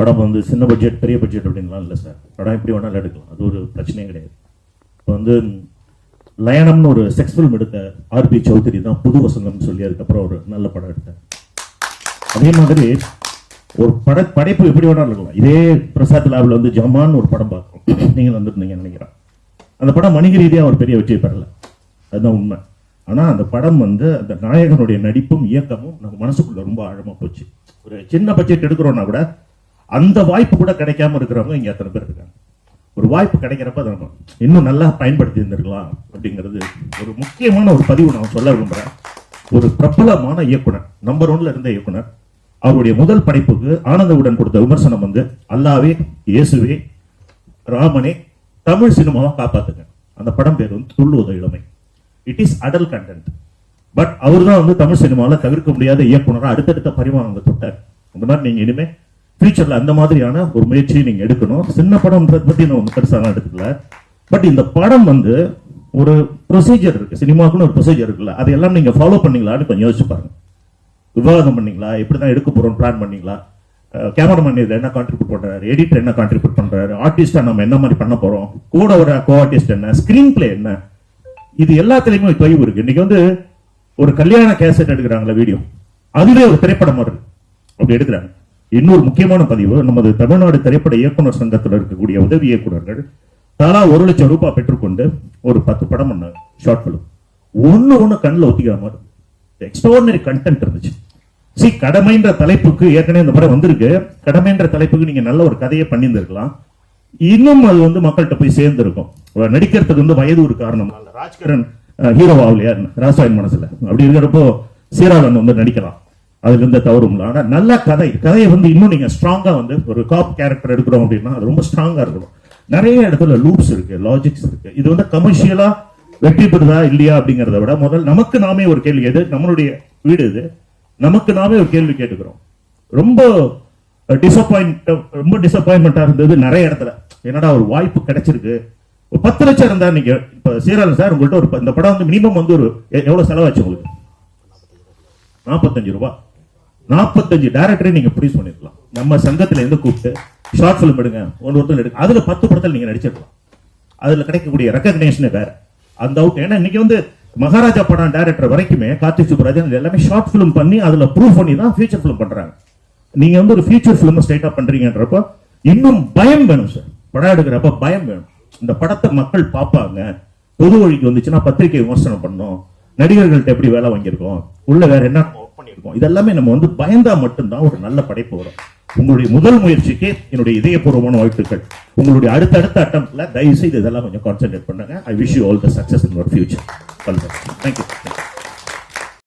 படம் வந்து சின்ன பட்ஜெட் பெரிய பட்ஜெட் அப்படின்லாம் இல்லை சார். படம் எப்படி வேணாலும் எடுக்கலாம். அது ஒரு பிரச்சனையே கிடையாது. இப்போ வந்து லயனம்னு ஒரு செக்ஸ் ஃபில்ம் எடுத்த ஆர்பி சௌத்ரி தான் புது வசந்தம்னு சொல்லி அதுக்கப்புறம் ஒரு நல்ல படம் எடுத்தார். அதே மாதிரி ஒரு பட படைப்பு எப்படி வேணாலும் இருக்கலாம். இதே பிரசாத் லேப்ல வந்து ஜமான் ஒரு படம் பார்க்கணும். நீங்கள் வந்திருந்தீங்கன்னு நினைக்கிறேன். அந்த படம் வணிக ரீதியாக ஒரு பெரிய வெற்றியை பெறல. அதுதான் உண்மை. ஆனா அந்த படம் வந்து அந்த நாயகனுடைய நடிப்பும் இயக்கமும் நம்ம மனசுக்குள்ளே ரொம்ப ஆழமாக போச்சு. ஒரு சின்ன பட்ஜெட் எடுக்கிறோன்னா கூட அந்த வாய்ப்பு கூட கிடைக்காம இருக்கிறவங்க இங்க அத்தனை பேர் இருக்காங்க? ஒரு வாய்ப்பு கிடைக்கிறப்ப அதை நம்ம இன்னும் நல்லா பயன்படுத்தி இருந்திருக்கலாம் அப்படிங்கிறது ஒரு முக்கியமான ஒரு பதிவு நான் சொல்ல விரும்புறேன். ஒரு பிரபலமான இயக்குனர் நம்பர் ஒன்ல இருந்த இயக்குனர் அவருடைய முதல் படைப்புக்கு ஆனந்தவுடன் கொடுத்த விமர்சனம் வந்து அல்லாவே இயேசுவே ராமனே தமிழ் சினிமாவை காப்பாத்துங்க. அந்த படம் பேர் வந்து Thulluvadho Ilamai. It is adult content but அவர் தான் வந்து தமிழ் சினிமாவில் தவிர்க்க முடியாத இயக்குனராக அடுத்தடுத்த பரிமாணங்கள் தொட்டார். அந்த மாதிரி நீங்க இனிமே ஃபியூச்சர்ல அந்த மாதிரியான ஒரு முயற்சியை நீங்க எடுக்கணும். சின்ன படம்ன்றத பத்தி நான் ஒன்று பெருசாலாம் பட் இந்த படம் வந்து ஒரு ப்ரொசீஜர் இருக்கு. சினிமாவுக்குன்னு ஒரு ப்ரொசீஜர் இருக்குல்ல. அதையெல்லாம் நீங்க ஃபாலோ பண்ணீங்களான்னு கொஞ்சம் யோசிச்சு பாருங்க. விவாதம் பண்ணீங்களா? எப்படி தான் எடுக்க போறோம் பிளான் பண்ணீங்களா? கேமராமேன் இதில் என்ன கான்ட்ரிபியூட் பண்றாரு? எடிட்டர் என்ன கான்ட்ரிபியூட் பண்ணுறாரு ஆர்டிஸ்டாக நம்ம என்ன மாதிரி பண்ண போகிறோம் கூட ஒரு கோ ஆர்டிஸ்ட் என்ன? ஸ்க்ரீன் பிளே என்ன? இது எல்லாத்துலேயுமே தொய்வு இருக்குது இன்றைக்கி வந்து ஒரு கல்யாண கேசட் எடுக்கிறாங்களா வீடியோ அதுவே ஒரு திரைப்படம் வருது அப்படி எடுக்கிறாங்க. இன்னொரு முக்கியமான பதிவு நமது தமிழ்நாடு திரைப்பட இயக்குனர் சங்கத்தில் இருக்கக்கூடிய உதவி இயக்குனர்கள் தலா ஒரு லட்சம் ரூபாய் பெற்றுக்கொண்டு ஒரு பத்து படம் பண்ணாங்க ஷார்ட் பிலிம் ஒண்ணு ஒண்ணு கண்ணில் ஒத்திக்கிற மாதிரி எக்ஸ்ட்ராடினரி கண்டென்ட் இருந்துச்சு. சி கடமைன்ற தலைப்புக்கு ஏற்கனவே இந்த படம் வந்திருக்கு. கடமைன்ற தலைப்புக்கு நீங்க நல்ல ஒரு கதையை பண்ணியிருந்திருக்கலாம். இன்னும் அது வந்து மக்கள்கிட்ட போய் சேர்ந்திருக்கும். நடிக்கிறதுக்கு வந்து வயது ஒரு காரணம். ராஜ்கரன் ஹீரோ ஆகலையா? ராசாயன் மனசுல. அப்படி இருக்கிறப்போ சீராளன் வந்து நடிக்கலாம். அதுல இருந்த தவறும் இல்லை. ஆனால் நல்ல கதை. கதையை வந்து இன்னும் நீங்க ஸ்ட்ராங்கா வந்து ஒரு காப் கேரக்டர் எடுக்கிறோம் அப்படின்னா அது ரொம்ப ஸ்ட்ராங்கா இருக்கணும். நிறைய இடத்துல லூப்ஸ் இருக்கு லாஜிக்ஸ் இருக்கு. இது வந்து கமர்ஷியலா வெற்றி பெறுதா இல்லையா அப்படிங்கிறத விட முதல் நமக்கு நாமே ஒரு கேள்வி எது? நம்மளுடைய வீடு இது நமக்கு நாமே ஒரு கேள்வி கேட்டுக்கிறோம். ரொம்ப டிசப்பாயிண்ட் ரொம்ப டிசப்பாயின்மெண்ட்டாக இருந்தது நிறைய இடத்துல. என்னடா ஒரு வாய்ப்பு கிடைச்சிருக்கு. ஒரு பத்து லட்சம் இருந்தா நீங்க இப்ப சீராளன் சார் உங்கள்கிட்ட ஒரு இந்த படம் வந்து மினிமம் வந்து ஒரு எவ்வளவு செலவாச்சு உங்களுக்கு? நாற்பத்தஞ்சு ரூபாய். நாற்பத்தஞ்சு டேரக்டரே நீங்க ப்ரொடியூஸ் பண்ணிருக்கலாம். நம்ம சங்கத்துல இருந்து கூப்பிட்டு ஷார்ட் ஃபிலிம் எடுங்க ஒன்று ஒருத்தர் எடுங்க அதுல பத்து படத்தில் நீங்க நடிச்சிருக்கலாம். அதுல கிடைக்கக்கூடிய ரெக்கக்னேஷனே வேற. அந்த அவுட் ஏன்னா இன்னைக்கு வந்து மகாராஜா படம் டேரக்டர் வரைக்குமே கார்த்திக் சுப்ராஜன் எல்லாமே ஷார்ட் ஃபிலிம் பண்ணி அதுல ப்ரூவ் பண்ணி தான் ஃபியூச்சர் ஃபிலிம் பண்றாங்க. நீங்க வந்து ஒரு ஃபியூச்சர் ஃபிலிம் ஸ்ட்ரைட்டா பண்றீங்கன்றப்ப இன்னும் பயம் வேணும் சார் படம் எடுக்கிறப்ப பயம் வேணும். இந்த படத்தை மக்கள் பார்ப்பாங்க. பொது வழிக்கு வந்துச்சுன்னா பத்திரிகை விமர்சனம் பண்ணோம். நடிகர்கள்ட்ட எப்படி வேலை வாங்கியிருக்கோம்? உள்ள வேற என்ன பண்ணியிருக்கோம். இதெல்லாமே நம்ம வந்து பயந்தா மட்டும்தான் ஒரு நல்ல படைப்பு வரும். உங்களுடைய முதல் முயற்சிக்கு என்னுடைய இதயபூர்வமான வாழ்த்துக்கள். உங்களுடைய அடுத்தடுத்த அட்டம்ப்ட்ல தயவு செய்து இதெல்லாம் கொஞ்சம் கான்சென்ட்ரேட் பண்ணுங்க. I wish you all the success in your future thank you